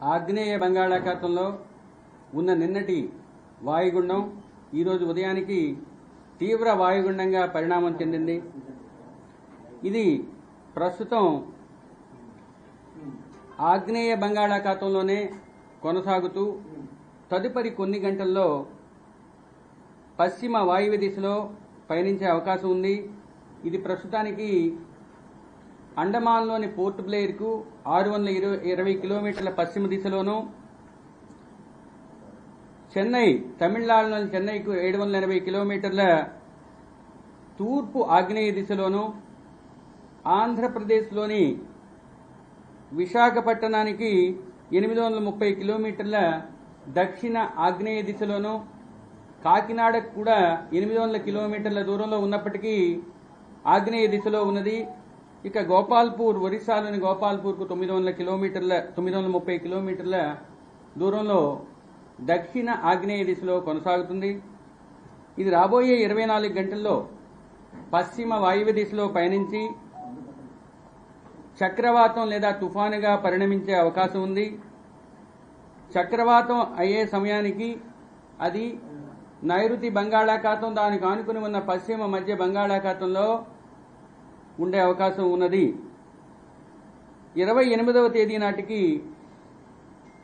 ఆగ్నేయ బంగాళాఖాతంలో ఉన్న నిన్నటి వాయుగుండం ఈరోజు ఉదయానికి తీవ్ర వాయుగుండంగా పరిణామం చెందింది. ఇది ప్రస్తుతం ఆగ్నేయ బంగాళాఖాతంలోనే కొనసాగుతూ తదుపరి కొన్ని గంటల్లో పశ్చిమ వాయువ్య దిశలో పయనించే అవకాశం ఉంది. ఇది ప్రస్తుతానికి అండమాన్లోని పోర్ట్ బ్లేయర్కు ఆరు వందల ఇరవై ఇరవై కిలోమీటర్ల పశ్చిమ దిశలోను చెన్నై తమిళనాడులోని చెన్నైకు ఏడు వందల ఎనభై కిలోమీటర్ల తూర్పు ఆగ్నేయ దిశలోను ఆంధ్రప్రదేశ్లోని విశాఖపట్టణానికి ఎనిమిది వందల ముప్పై కిలోమీటర్ల దక్షిణ ఆగ్నేయ దిశలోను కాకినాడకు కూడా ఎనిమిది వందల కిలోమీటర్ల దూరంలో ఉన్నప్పటికీ ఆగ్నేయ దిశలో ఉన్నది. ఇక గోపాల్పూర్ ఒరిస్సాలోని గోపాల్పూర్కు తొమ్మిది వందల కిలోమీటర్ల తొమ్మిది వందల ముప్పై కిలోమీటర్ల దూరంలో దక్షిణ ఆగ్నేయ దిశలో కొనసాగుతుంది. ఇది రాబోయే ఇరవై నాలుగు గంటల్లో పశ్చిమ వాయువ్య దిశలో పయనించి చక్రవాతం లేదా తుఫానుగా పరిణమించే అవకాశం ఉంది. చక్రవాతం అయ్యే సమయానికి అది నైరుతి బంగాళాఖాతం దానికి ఆనుకుని ఉన్న పశ్చిమ మధ్య బంగాళాఖాతంలో ఉండే అవకాశం ఉన్నది. ఇరవై ఎనిమిదవ తేదీ నాటికి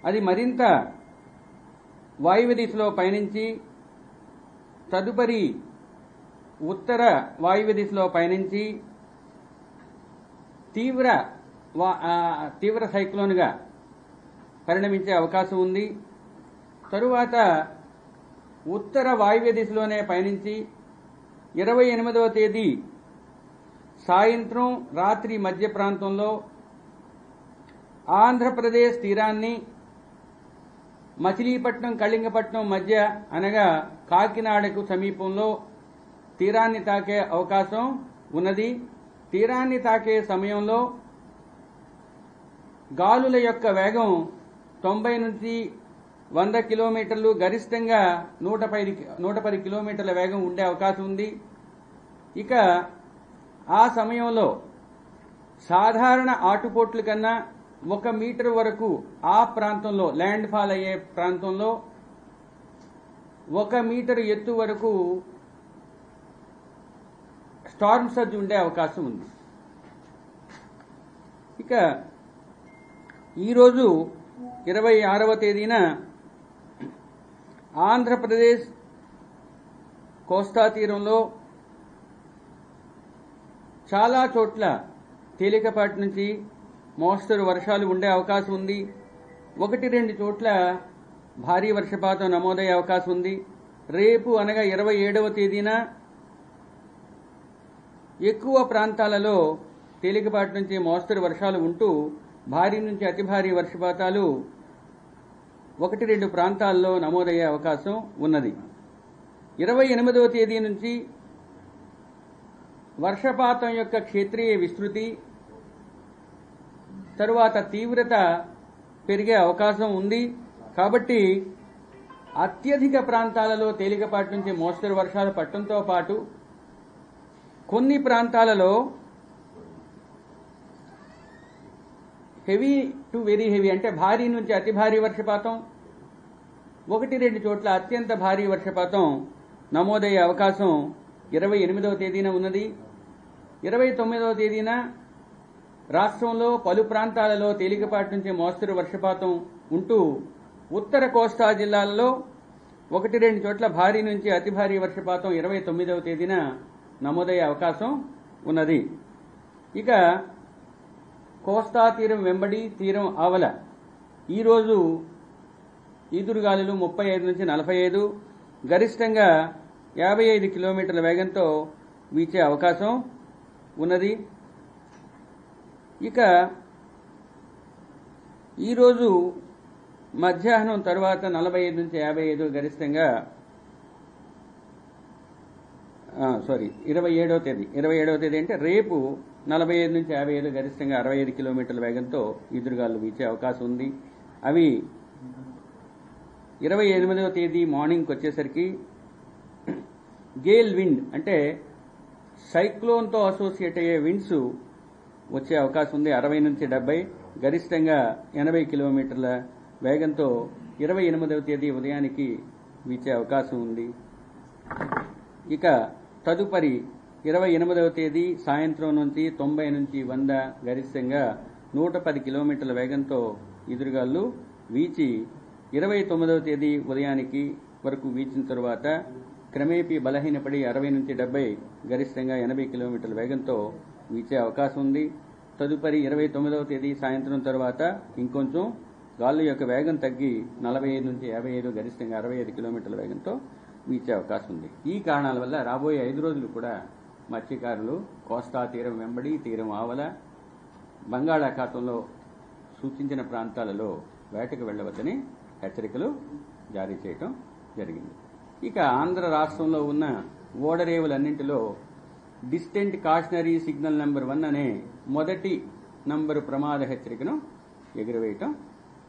అది మరింత వాయువ్య దిశలో పయనించి తదుపరి ఉత్తర వాయువ్య దిశలో పయనించి తీవ్ర వా- తీవ్ర సైక్లోన్గా పరిణమించే అవకాశం ఉంది. తరువాత ఉత్తర వాయువ్య దిశలోనే పయనించి ఇరవై ఎనిమిదవ తేదీ సాయంత్రం రాత్రి మధ్య ప్రాంతంలో ఆంధ్రప్రదేశ్ తీరాన్ని మచిలీపట్నం కళింగపట్నం మధ్య అనగా కాకినాడకు సమీపంలో తీరాన్ని తాకే అవకాశం ఉన్నది. తీరాన్ని తాకే సమయంలో గాలుల యొక్క వేగం తొంభై నుంచి వంద కిలోమీటర్లు గరిష్టంగా నూట పది నూట పది కిలోమీటర్ల వేగం ఉండే అవకాశం ఉంది. ఇక ఆ సమయంలో సాధారణ ఆటుపోట్ల కన్నా ఒక మీటర్ వరకు ఆ ప్రాంతంలో ల్యాండ్ ఫాల్ అయ్యే ప్రాంతంలో ఒక మీటర్ ఎత్తు వరకు స్టార్మ్ సర్జ్ ఉండే అవకాశం ఉంది. ఇక ఈరోజు ఇరవై ఆరవ తేదీన ఆంధ్రప్రదేశ్ కోస్తా తీరంలో చాలా చోట్ల తేలికపాటి నుంచి మోస్తరు వర్షాలు ఉండే అవకాశం ఉంది. ఒకటి రెండు చోట్ల భారీ వర్షపాతం నమోదయ్యే అవకాశం ఉంది. రేపు అనగా ఇరవై ఏడవ తేదీన ఎక్కువ ప్రాంతాలలో తేలికపాటి నుంచి మోస్తరు వర్షాలు ఉంటూ భారీ నుంచి అతి భారీ వర్షపాతాలు ఒకటి రెండు ప్రాంతాల్లో నమోదయ్యే అవకాశం ఉన్నది. ఇరవై ఎనిమిదవ తేదీ నుంచి వర్షపాతం యొక్క క్షేత్రీయ విస్తృతి తరువాత తీవ్రత పెరిగే అవకాశం ఉంది. కాబట్టి అత్యధిక ప్రాంతాలలో తేలికపాటి నుంచి మోస్తరు వర్షాలు పట్టడంతో పాటు కొన్ని ప్రాంతాలలో హెవీ టు వెరీ హెవీ అంటే భారీ నుంచి అతి భారీ వర్షపాతం ఒకటి రెండు చోట్ల అత్యంత భారీ వర్షపాతం నమోదయ్యే అవకాశం ఇరవై ఎనిమిదవ తేదీన ఉన్నది. ఇరవై తొమ్మిదవ తేదీన రాష్ట్రంలో పలు ప్రాంతాలలో తేలికపాటి నుంచి మోస్తరు వర్షపాతం ఉంటూ ఉత్తర కోస్తా జిల్లాలలో ఒకటి రెండు చోట్ల భారీ నుంచి అతి భారీ వర్షపాతం ఇరవై తొమ్మిదవ తేదీన నమోదయ్యే అవకాశం ఉన్నది. ఇక కోస్తా తీరం వెంబడి తీరం ఆవల. ఈరోజు ఈదురుగాలులు ముప్పై ఐదు నుంచి నలభై ఐదు. గరిష్టంగా యాభై ఐదు కిలోమీటర్ల వేగంతో వీచే అవకాశం ఉన్నది. ఇక ఈరోజు మధ్యాహ్నం తర్వాత నలభై ఐదు నుంచి యాభై ఐదు గరిష్టంగా సారీ ఇరవై ఏడవ తేదీ. ఇరవై ఏడవ తేదీ అంటే రేపు నలభై ఐదు నుంచి యాభై ఐదు గరిష్టంగా అరవై ఐదు కిలోమీటర్ల వేగంతో ఈదురుగాలు వీచే అవకాశం ఉంది. అవి ఇరవై ఎనిమిదవ తేదీ మార్నింగ్కి వచ్చేసరికి గేల్ విండ్ అంటే సైక్లోన్తో అసోసియేట్ అయ్యే విండ్స్ వచ్చే అవకాశం ఉంది. అరవై నుంచి డెబ్బై. గరిష్టంగా ఎనభై కిలోమీటర్ల వేగంతో ఇరవై ఎనిమిదవ తేదీ ఉదయానికి వీచే అవకాశం ఉంది. ఇక తదుపరి ఇరవై ఎనిమిదవ తేదీ సాయంత్రం నుంచి తొంభై నుంచి వంద గరిష్టంగా నూట పది కిలోమీటర్ల వేగంతో ఎదురుగాళ్ళు వీచి ఇరవై తొమ్మిదవ తేదీ ఉదయానికి వరకు వీచిన తరువాత క్రమేపీ బలహీనపడి అరవై నుంచి డెబ్బై గరిష్టంగా ఎనభై కిలోమీటర్ల వేగంతో వీచే అవకాశం ఉంది. తదుపరి ఇరవై తొమ్మిదవ తేదీ సాయంత్రం తర్వాత ఇంకొంచెం గాలి యొక్క వేగం తగ్గి నలభై ఐదు నుంచి యాభై ఐదు గరిష్టంగా అరవై ఐదు కిలోమీటర్ల వేగంతో వీచే అవకాశం ఉంది. ఈ కారణాల వల్ల రాబోయే ఐదు రోజులు కూడా మత్స్యకారులు కోస్తా తీరం వెంబడి తీరం ఆవల బంగాళాఖాతంలో సూచించిన ప్రాంతాలలో వేటకు వెళ్ళవద్దని హెచ్చరికలు జారీ చేయటం జరిగింది. ఇక ఆంధ్ర రాష్ట్రంలో ఉన్న ఓడరేవులన్నింటిలో distant cautionary signal number one అనే మొదటి నంబరు ప్రమాద హెచ్చరికను ఎగురవేయటం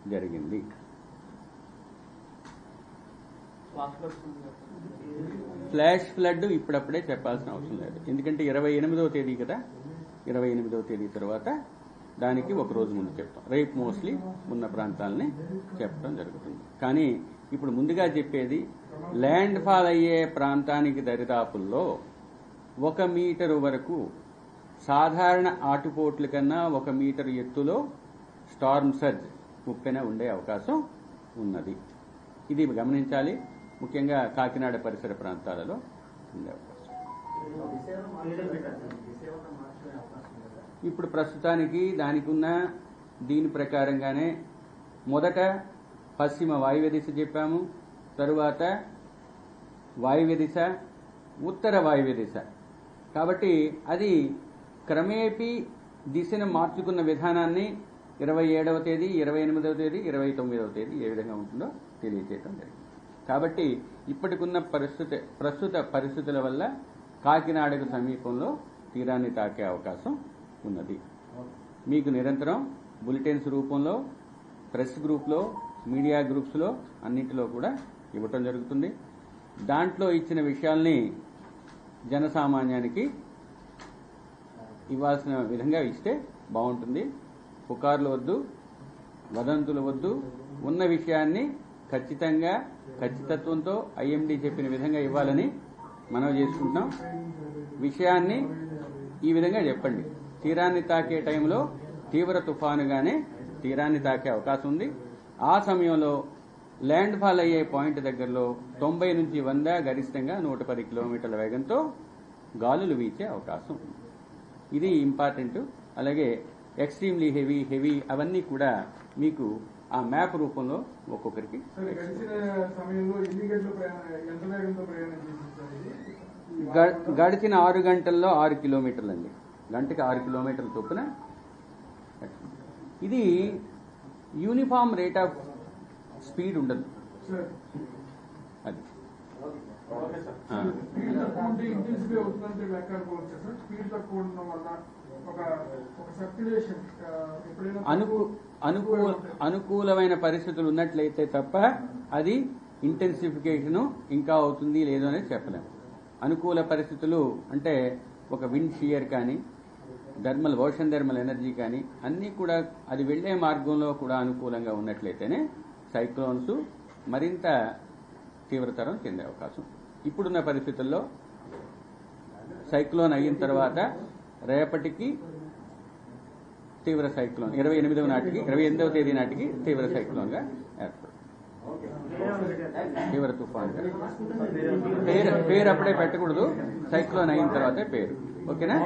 జరిగింది. ఫ్లాష్ ఫ్లడ్ ఇప్పుడప్పుడే చెప్పాల్సిన అవసరం లేదు. ఎందుకంటే ఇరవై ఎనిమిదవ తేదీ కదా. ఇరవై ఎనిమిదవ తేదీ తర్వాత దానికి ఒక రోజు ముందు చెప్తాం. రేపు మోస్ట్లీ ఉన్న ప్రాంతాలని చెప్పడం జరుగుతుంది. కానీ ఇప్పుడు ముందుగా చెప్పేది ల్యాండ్ ఫాల్ అయ్యే ప్రాంతానికి దరిదాపుల్లో ఒక మీటరు వరకు సాధారణ ఆటుపోట్ల కన్నా ఒక మీటర్ ఎత్తులో స్టార్మ్ సర్జ్ ముప్పెన ఉండే అవకాశం ఉన్నది. ఇది గమనించాలి. ముఖ్యంగా కాకినాడ పరిసర ప్రాంతాలలో ఉండే అవకాశం. ఇప్పుడు ప్రస్తుతానికి దానికి ఉన్న దీని ప్రకారంగానే మొదట పశ్చిమ వాయువ్య దిశ చెప్పాము. తరువాత వాయువ్య దిశ ఉత్తర వాయువ్య దిశ. కాబట్టి అది క్రమేపీ దిశను మార్చుకున్న విధానాన్ని ఇరవై ఏడవ తేదీ ఇరవై ఎనిమిదవ తేదీ ఇరవై తొమ్మిదవ తేదీ ఏ విధంగా ఉంటుందో తెలియజేయడం జరిగింది. కాబట్టి ఇప్పటికున్న పరిస్థితి ప్రస్తుత పరిస్థితుల వల్ల కాకినాడకు సమీపంలో తీరాన్ని తాకే అవకాశం ఉన్నది. మీకు నిరంతరం బులెటిన్స్ రూపంలో ప్రెస్ గ్రూప్లో మీడియా గ్రూప్స్లో అన్నింటిలో కూడా ఇవ్వటం జరుగుతుంది. దాంట్లో ఇచ్చిన విషయాల్ని జనసామాన్యానికి ఇవ్వాల్సిన విధంగా ఇస్తే బాగుంటుంది. పుకార్లు వద్దు వదంతులు వద్దు ఉన్న విషయాన్ని ఖచ్చితంగా ఖచ్చితత్వంతో ఐఎండి చెప్పిన విధంగా ఇవ్వాలని మనం చేసుకుంటున్నాం. విషయాన్ని ఈ విధంగా చెప్పండి. తీరాన్ని తాకే టైంలో తీవ్ర తుఫానుగానే తీరాన్ని తాకే అవకాశం ఉంది. ఆ సమయంలో ల్యాండ్ ఫాల్ అయ్యే పాయింట్ దగ్గరలో తొంభై నుంచి వంద గరిష్టంగా నూట పది కిలోమీటర్ల వేగంతో గాలులు వీచే అవకాశం ఉంది. ఇది ఇంపార్టెంట్ అలాగే ఎక్స్ట్రీమ్లీ హెవీ హెవీ అవన్నీ కూడా మీకు ఆ మ్యాప్ రూపంలో ఒక్కొక్కరికి గడిచిన ఆరు గంటల్లో ఆరు కిలోమీటర్లు అండి గంటకి ఆరు కిలోమీటర్ల చొప్పున. ఇది యూనిఫామ్ రేట్ ఆఫ్ స్పీడ్ ఉండదు. సార్. అది అనుకూలమైన పరిస్థితులు ఉన్నట్లయితే తప్ప అది ఇంటెన్సిఫికేషన్ ఇంకా అవుతుంది లేదో అనేది చెప్పలేము అనుకూల పరిస్థితులు అంటే ఒక విండ్ షియర్ కానీ థర్మల్ ఓషన్ థర్మల్ ఎనర్జీ కానీ అన్నీ కూడా అది వెళ్ళే మార్గంలో కూడా అనుకూలంగా ఉన్నట్లయితేనే సైక్లోన్స్ మరింత తీవ్రతరం చెందే అవకాశం. ఇప్పుడున్న పరిస్థితుల్లో సైక్లోన్ అయిన తర్వాత రేపటికి తీవ్ర సైక్లోన్ ఇరవై ఎనిమిదవ నాటికి ఇరవై ఎనిమిదవ తేదీ నాటికి తీవ్ర సైక్లోన్గా తీవ్ర తుఫాన్ పేరు పేరు అప్పుడే పెట్టకూడదు. సైక్లోన్ అయిన తర్వాతే పేరు. ఓకేనా?